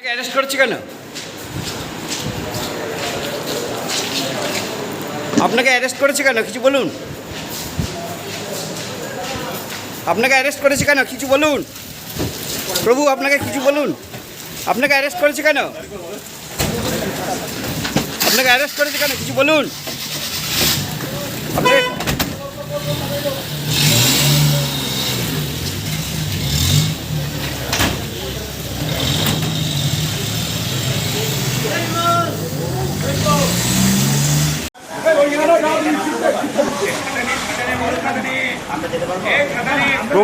Arrest করেছে কেন? আপনাকে অ্যারেস্ট করেছে কেন? কিছু বলুন। আপনাকে অ্যারেস্ট করেছে কেন? কিছু বলুন। প্রভু, আপনাকে কিছু বলুন। আপনাকে অ্যারেস্ট করেছে কেন? আপনাকে অ্যারেস্ট করেছে কেন? কিছু বলুন। আপনাকে প্রভু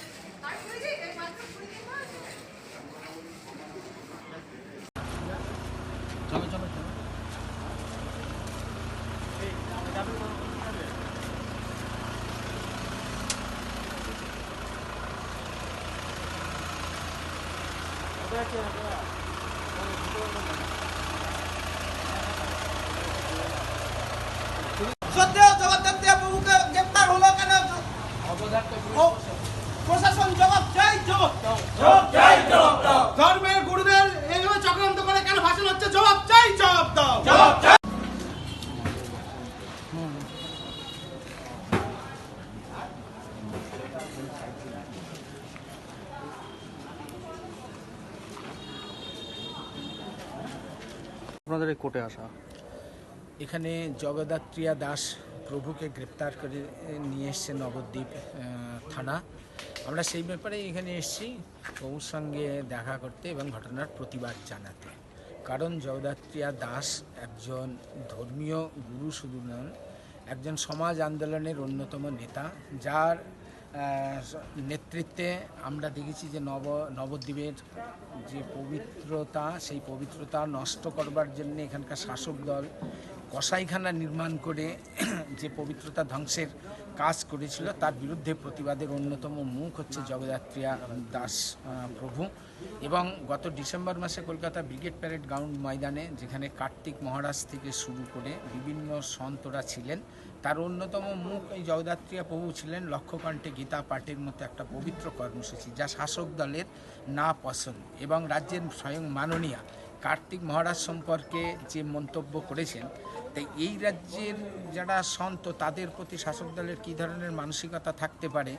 चलो चलो चलो Thank you. আপনাদের এই কোর্টে আসা? এখানে জগদ্ধাত্রিয়া দাস প্রভুকে গ্রেপ্তার করে নিয়ে এসছে নবদ্বীপ থানা। আমরা সেই ব্যাপারে এখানে এসেছি প্রভুর সঙ্গে দেখা করতে এবং ঘটনার প্রতিবাদ জানাতে। কারণ জগদ্ধাত্রিয়া দাস একজন ধর্মীয় গুরু শুধু নন, একজন সমাজ আন্দোলনের অন্যতম নেতা, যার নেতৃত্বে আমরা দেখেছি যে নব, নবদ্বীপের যে পবিত্রতা, সেই পবিত্রতা নষ্ট করবার জন্য এখানকার শাসক দল কসাইখানা নির্মাণ করে যে পবিত্রতা ধ্বংসের কাজ করেছিল। তার বিরুদ্ধে প্রতিবাদের অন্যতম মুখ হচ্ছে জগদ্ধাত্রিয়া দাস প্রভু। এবং গত ডিসেম্বর মাসে কলকাতা ব্রিগেড প্যারেড গ্রাউন্ড ময়দানে, যেখানে কার্তিক মহারাজ থেকে শুরু করে বিভিন্ন সন্তরা ছিলেন, তার অন্যতম মুখ এই জগদ্ধাত্রিয়া প্রভু ছিলেন লক্ষ্যকণ্ঠে গীতা পাঠের মতো একটা পবিত্র কর্মসূচি, যা শাসক দলের না পছন্দ এবং রাজ্যের স্বয়ং মাননীয়া কার্তিক মহারাজ সম্পর্কে যে মন্তব্য করেছেন, তাই এই রাজ্যের যারা সন্ত, তাদের প্রতি শাসক দলের কী ধরনের মানসিকতা থাকতে পারে,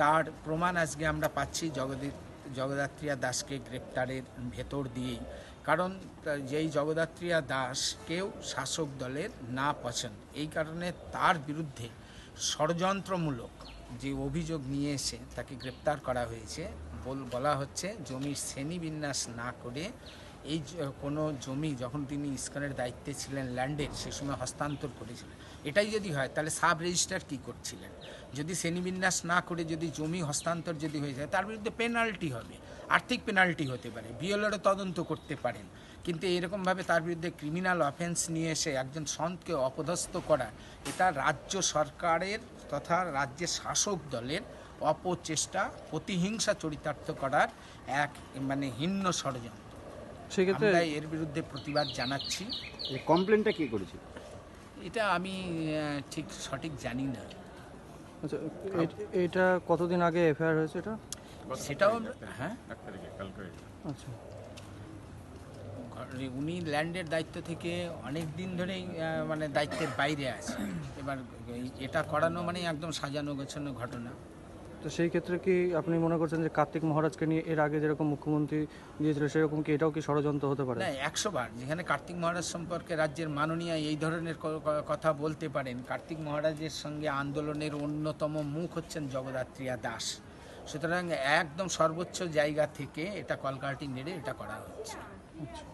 তার প্রমাণ আজকে আমরা পাচ্ছি জগদীর জগদ্ধাত্রিয়া দাসকে গ্রেপ্তারের ভেতর দিয়েই। কারণ যেই জগদ্ধাত্রিয়া দাসকেও শাসক দলের না পছন্দ, এই কারণে তার বিরুদ্ধে ষড়যন্ত্রমূলক যে অভিযোগ নিয়ে এসে তাকে গ্রেপ্তার করা হয়েছে, বল, বলা হচ্ছে, জমির শ্রেণীবিন্যাস না করে এই কোনো জমি যখন তিনি ইস্কনের দায়িত্বে ছিলেন ল্যান্ডের সে সময় হস্তান্তর করেছিলেন। এটাই যদি হয়, তাহলে সাব রেজিস্ট্রার কী করছিলেন? যদি শ্রেণীবিন্যাস না করে যদি জমি হস্তান্তর যদি হয়ে যায়, তার বিরুদ্ধে পেনাল্টি হবে। আর্থিক পেনাল্টি হতে পারে বিএলআরও তদন্ত করতে পারেন। কিন্তু এরকমভাবে তার বিরুদ্ধে ক্রিমিনাল অফেন্স নিয়ে এসে একজন সন্তকে অপদস্থ করা, এটা রাজ্য সরকারের তথা রাজ্যের শাসক দলের অপচেষ্টা, প্রতিহিংসা চরিতার্থ করার এক মানে হিন্ন ষড়যন্ত্র। সেক্ষেত্রে আমরা এর বিরুদ্ধে প্রতিবাদ জানাচ্ছি। এই কমপ্লেনটা কি করেছে এটা আমি ঠিক সঠিক জানি না। আচ্ছা এটা কতদিন আগে এফআইআর হয়েছে এটা? সেটাও হ্যাঁ। আচ্ছা। উনি ল্যান্ডের দায়িত্ব থেকে অনেক দিন ধরেই মানে দায়িত্বের বাইরে আছে। এবার এটা করানো মানে একদম সাজানো গোছানো ঘটনা। তো সেই ক্ষেত্রে কি আপনি মনে করছেন যে কার্তিক মহারাজকে নিয়ে এর আগে যেরকম মুখ্যমন্ত্রী দিয়েছিল সেরকম কি এটাও কি ষড়যন্ত্র হতে পারে? না একশো বার। যেখানে কার্তিক মহারাজ সম্পর্কে রাজ্যের মাননীয় এই ধরনের কথা বলতে পারেন কার্তিক মহারাজের সঙ্গে আন্দোলনের অন্যতম মুখ হচ্ছেন জগদ্ধাত্রিয়া দাস। সুতরাং একদম সর্বোচ্চ জায়গা থেকে এটা কলকাঠি নেড়ে এটা করা হচ্ছে। আচ্ছা।